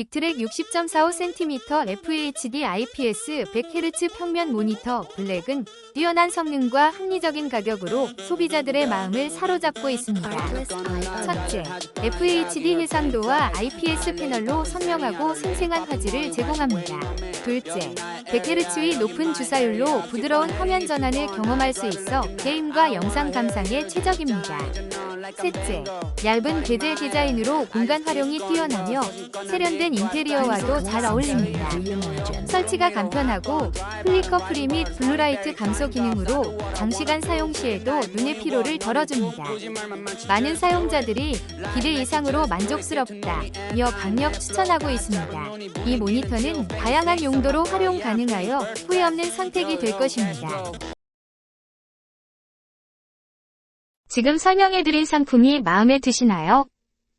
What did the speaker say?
빅트랙 60.45cm FHD IPS 100Hz 평면 모니터 블랙은 뛰어난 성능과 합리적인 가격으로 소비자들의 마음을 사로잡고 있습니다. 첫째, FHD 해상도와 IPS 패널로 선명하고 생생한 화질을 제공합니다. 둘째, 100Hz의 높은 주사율로 부드러운 화면 전환을 경험할 수 있어 게임과 영상 감상에 최적입니다. 셋째, 얇은 베젤 디자인으로 공간 활용이 뛰어나며 세련된 인테리어와도 잘 어울립니다. 설치가 간편하고 플리커 프리 및 블루라이트 감소 기능으로 장시간 사용 시에도 눈의 피로를 덜어줍니다. 많은 사용자들이 기대 이상으로 만족스럽다며 강력 추천하고 있습니다. 이 모니터는 다양한 용도로 활용 가능하여 후회 없는 선택이 될 것입니다. 지금 설명해드린 상품이 마음에 드시나요?